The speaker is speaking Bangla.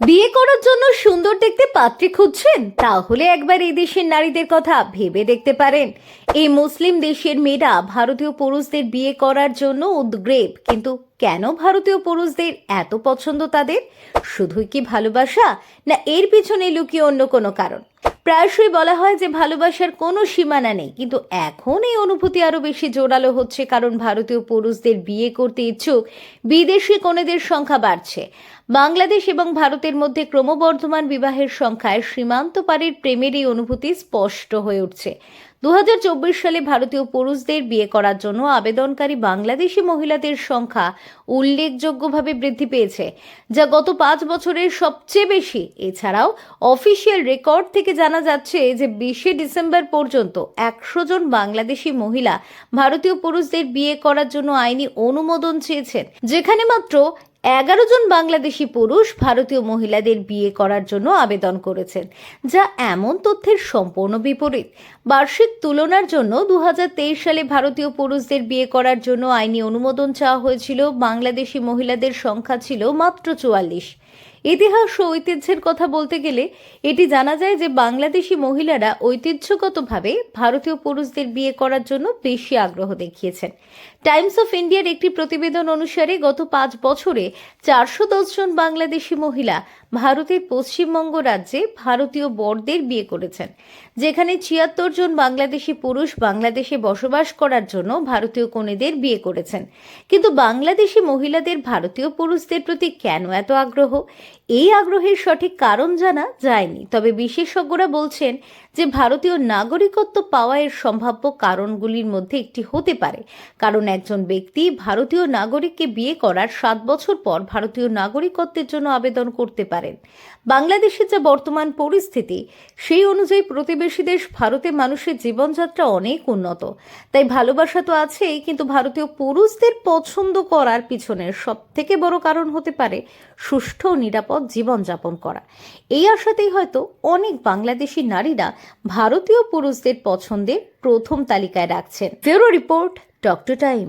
বিয়ে করার জন্য সুন্দর দেখতে পাত্রী খুঁজছেন? তাহলে একবার এই দেশের নারীদের কথা ভেবে দেখতে পারেন। এই মুসলিম দেশের মেয়েরা ভারতীয় পুরুষদের বিয়ে করার জন্য উদ্গ্রেব। কিন্তু কেন ভারতীয় পুরুষদের এত পছন্দ তাদের? শুধুই কি ভালোবাসা? না, এর পিছনে লুকিয়ে অন্য কোনো কারণ? প্রায়শই বলা হয় যে ভালোবাসার কোনো সীমানা নেই। কিন্তু এখন এই অনুভূতি আরও বেশি জোরালো হচ্ছে কারণ ভারতীয় পুরুষদের বিয়ে করতে ইচ্ছুক বিদেশি কনেদের সংখ্যা বাড়ছে। বাংলাদেশ এবং ভারতের মধ্যে ক্রমবর্ধমান বিবাহের সংখ্যায় সীমান্ত পারের প্রেমের এই অনুভূতি স্পষ্ট হয়ে উঠছে। দু হাজার চব্বিশ সালে ভারতীয় পুরুষদের বিয়ে করার জন্য আবেদনকারী বাংলাদেশি মহিলাদের সংখ্যা উল্লেখযোগ্যভাবে বৃদ্ধি পেয়েছে, যা গত পাঁচ বছরের সবচেয়ে বেশি। এছাড়াও, অফিসিয়াল রেকর্ড থেকে জানা যাচ্ছে যে বিশে ডিসেম্বর পর্যন্ত একশো জন বাংলাদেশি মহিলা ভারতীয় পুরুষদের বিয়ে করার জন্য আইনি অনুমোদন চেয়েছেন, যেখানে মাত্র এগারো জন বাংলাদেশি পুরুষ ভারতীয় মহিলাদের বিয়ে করার জন্য আবেদন করেছেন, যা এমন তথ্যের সম্পূর্ণ বিপরীত। বার্ষিক তুলনার জন্য দু হাজার তেইশ সালে ভারতীয় পুরুষদের বিয়ে করার জন্য আইনি অনুমোদন চাওয়া হয়েছিল। বাংলাদেশি মহিলাদের সংখ্যা ছিল মাত্র চুয়াল্লিশ। ইতিহাস ও ঐতিহ্যের কথা বলতে গেলে এটি জানা যায় যে বাংলাদেশি মহিলারা ঐতিহ্যগতভাবে ভারতীয় পুরুষদের বিয়ে করার জন্য বেশি আগ্রহ দেখিয়েছেন। টাইমস অফ ইন্ডিয়ার একটি প্রতিবেদন অনুসারে গত পাঁচ বছরে চারশো জন বাংলাদেশি মহিলা ভারতের পশ্চিমবঙ্গ রাজ্যে ভারতীয় বরদের বিয়ে করেছেন, যেখানে ছিয়াত্তর জন বাংলাদেশি পুরুষ বাংলাদেশে বসবাস করার জন্য ভারতীয় কনেদের বিয়ে করেছেন। কিন্তু বাংলাদেশি মহিলাদের ভারতীয় পুরুষদের প্রতি কেন এত আগ্রহ? এই আগ্রহের সঠিক কারণ জানা যায়নি। তবে বিশেষজ্ঞরা বলছেন যে, ভারতীয় নাগরিকত্ব পাওয়া এর সম্ভাব্য কারণগুলির মধ্যে একটি হতে পারে। কারণ একজন ব্যক্তি ভারতীয় নাগরিককে বিয়ে করার সাত বছর পর ভারতীয় নাগরিকত্বের জন্য আবেদন করতে পারেন। বাংলাদেশের যা বর্তমান পরিস্থিতি, সেই অনুযায়ী প্রতিবেশী দেশ ভারতে মানুষের জীবনযাত্রা অনেক উন্নত। তাই ভালোবাসা তো আছেই, কিন্তু ভারতীয় পুরুষদের পছন্দ করার পিছনের সব থেকে বড় কারণ হতে পারে সুষ্ঠু ও নিরাপদ জীবনযাপন করা। এই আশাতেই হয়তো অনেক বাংলাদেশি নারীরা ভারতীয় পুরুষদের পছন্দের প্রথম তালিকায় রাখছেন। ফেরো রিপোর্ট, ডক্টর টাইম।